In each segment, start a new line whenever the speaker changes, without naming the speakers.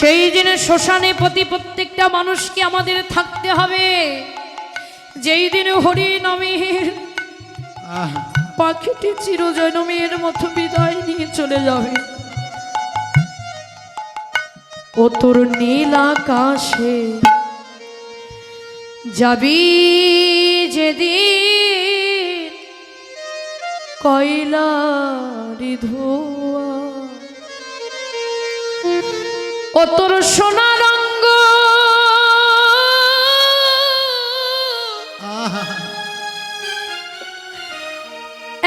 সেই দিনে শ্মশানে প্রতি প্রত্যেকটা মানুষকে আমাদের থাকতে হবে। যেই দিনে হরি নামের পাখিটি চিরজনমের মতো বিদায় নিয়ে চলে যাবে। ও তোর নীল আকাশে যাবি যেদিন কয়লারি ধোয়া ও তোর সোনা রঙ্গ।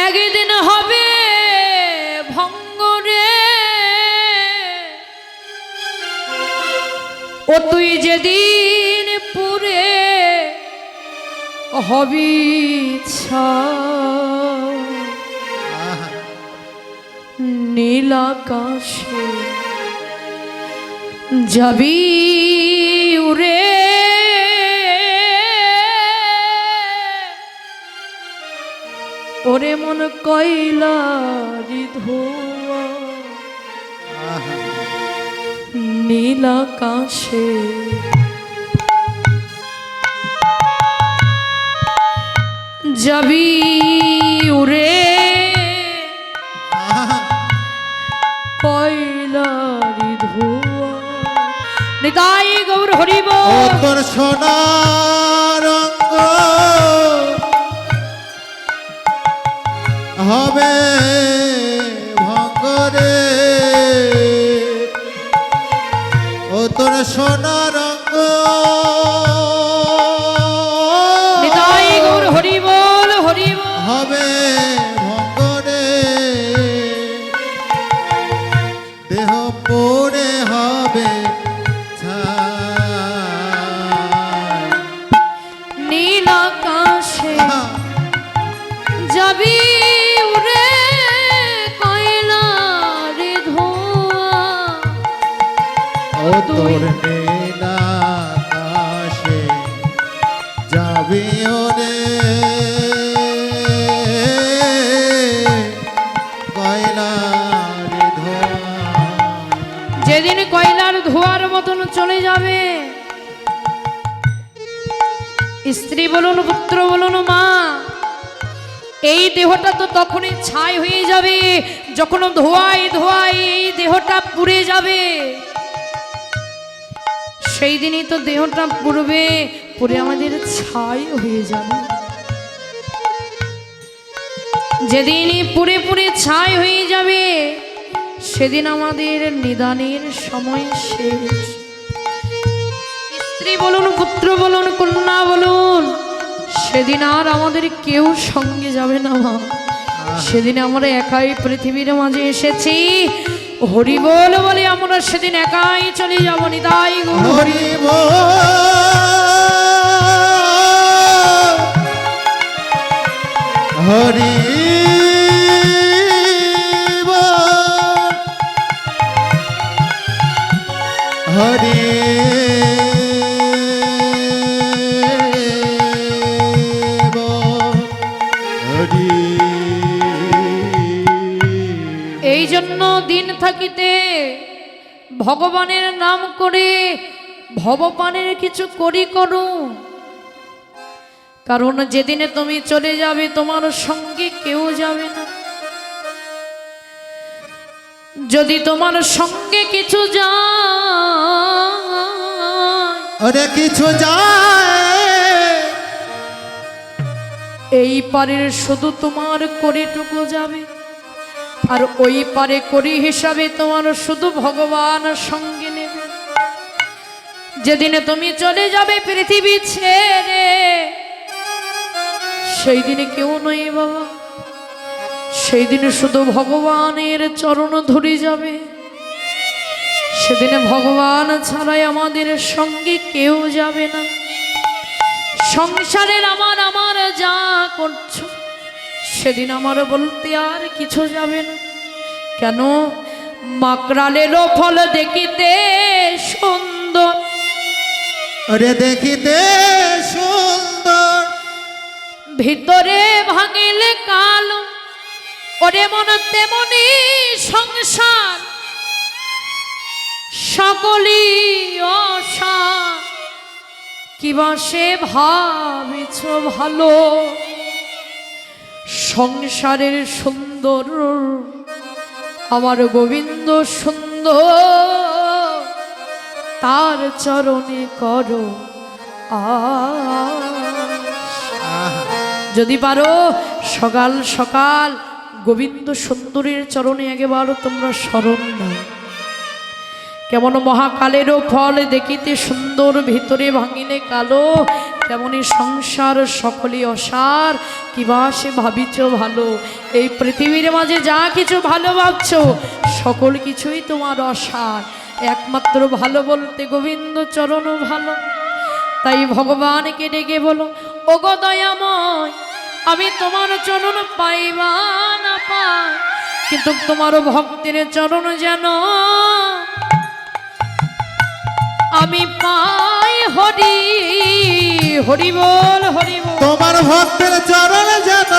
একদিন হবে ভঙ্গ রে। ও তুই যেদিন পুরে হবি
আহ,
নীল আকাশে যাবি উরে ওরে মন কয়লারি ধোয়া
আহ,
নীল আকাশে যাবি উরে কয়লারি ধোয়া নিতাই গৌর হরিব
ও তোর সোনার রঙ্গ হবে ভঙ্গরে ও তোর সোনার তোর নীলা যাবি ওরে।
যেদিন কয়লার ধোয়ার মতন চলে যাবে, স্ত্রী বলুন, পুত্র বলুন, মা, এই দেহটা তো তখনই ছাই হয়ে যাবে, যখন ধোয়ায় ধোয়ায় এই দেহটা পুড়ে যাবে। সেই দিনই তো দেহটা পুড়বে পুড়ে আমাদের ছাই হয়ে যাবে। যেদিনই পুরে পুড়ে ছাই হয়ে যাবে সেদিন আমাদের নিদানের সময় শেষ। স্ত্রী বলুন পুত্র বলুন কন্যা বলুন সেদিন আর আমাদের কেউ সঙ্গে যাবে না মা। সেদিন আমরা একাই পৃথিবীর মাঝে এসেছি হরি বল বলে আমরা সেদিন একাই চলে যাব নিতাই হরি
হরি হরি
থাকিতে ভগবানের নাম করে ভবপানের কিছু করি করো। কারণ যেদিনে তুমি চলে যাবে তোমার সঙ্গে কেউ যাবে না। যদি তোমার সঙ্গে কিছু যায়
কিছু যায়।
এই পারের শুধু তোমার করিটুকু যাবে। আর ওই পারে করি হিসাবে তোমার শুধু ভগবান সঙ্গে নেবে। যেদিনে তুমি চলে যাবে পৃথিবী ছেড়ে সেই দিনে কেউ নয় বাবা। সেই দিনে শুধু ভগবানের চরণ ধরে যাবে। সেদিনে ভগবান ছাড়াই আমাদের সঙ্গে কেউ যাবে না। সংসারের আমার আমার যা করছ। সেদিন আমার বলতে আর কিছু যাবে না। কেন? মাকড়ালেরও ফল দেখিতে সুন্দর।
ওরে দেখিতে সুন্দর।
ভিতরে ভাঙিলে কালো। ওরে মন তেমনি সংসার। সকলই আশা কিবা সে ভাবিছ ভালো? সংসারের সুন্দর, আমার গোবিন্দ সুন্দর, তার চরণে করো। যদি পারো, সকাল সকাল গোবিন্দ সুন্দরীর চরণে একেবার তোমরা স্মরণ নাও কেমন মহাকালেরও ফল দেখিতে সুন্দর, ভিতরে ভাঙিলে কালো তেমনি সংসার সকলে অসার? কিবা সে ভাবিছ ভালো? এই পৃথিবীর মাঝে যা কিছু ভালো ভাবছ, সকল কিছুই তোমার অসার। একমাত্র ভালো বলতে গোবিন্দ চরণ ভালো। তাই ভগবানকে ডেকে বলো ও গো দয়াময়, আমি তোমার চরণ পাইবা না পাই, কিন্তু তোমার ভক্তির চরণ যেন আমি পাই হরি। হরি বল হরি বল
তোমার ভক্তের চরণ যেন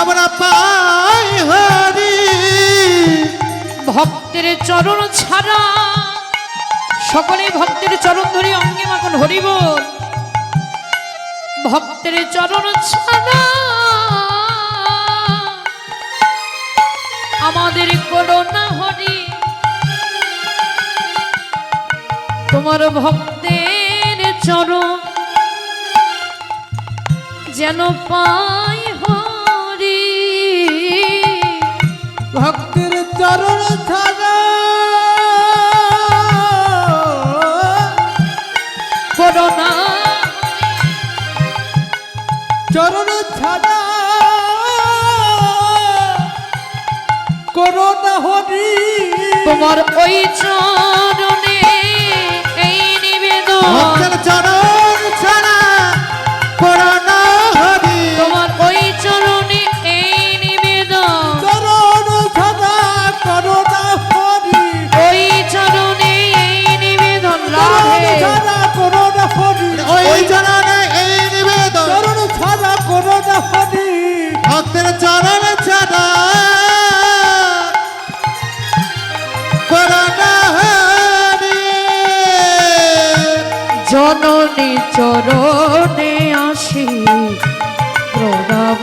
আমরা পাই হরি।
ভক্তের চরণ ছাড়া সকলে ভক্তের চরণ ধরে অঙ্গে মাখন হরি বল ভক্তের চরণ ছাড়া আমাদের করোনা তোমার ভক্তের চরণ যেন পাই হরি।
ভক্তের চরণ ছাড়া
করোনা
চরণ ছাড়া করোনা হরি।
তোমার ওই চরণে এই
아
জননী চরণে আসি প্রণাম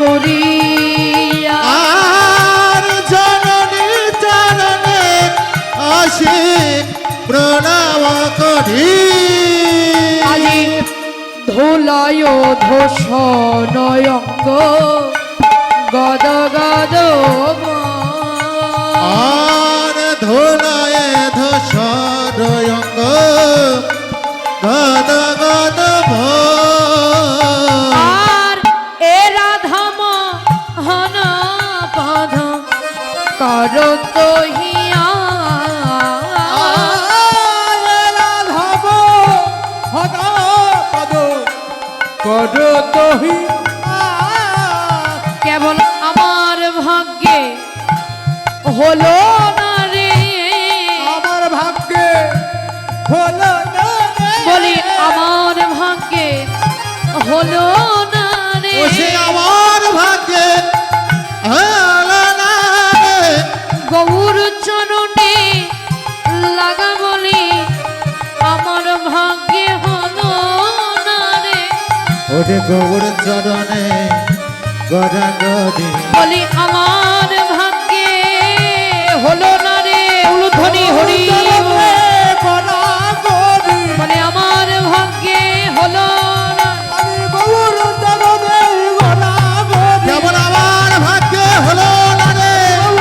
করিয়া।
আর জননী চরণে আসি প্রণাম করি
ধুলায় ধোষণয়ঙ্গ গদ গদ
আর ধুলায় ধসরয়ঙ্গ গদ গদ ভোর।
আর এ রাধাম হন পদ কর
কর
কেবল আমার ভাগ্যে হলো না
হলো না রে। সে আমার ভাগ্যে হলো না রে।
গৌর চরণে লাগা বলি আমার ভাগ্যে হলো না রে।
ওরে গৌর চরণে
হলো hello.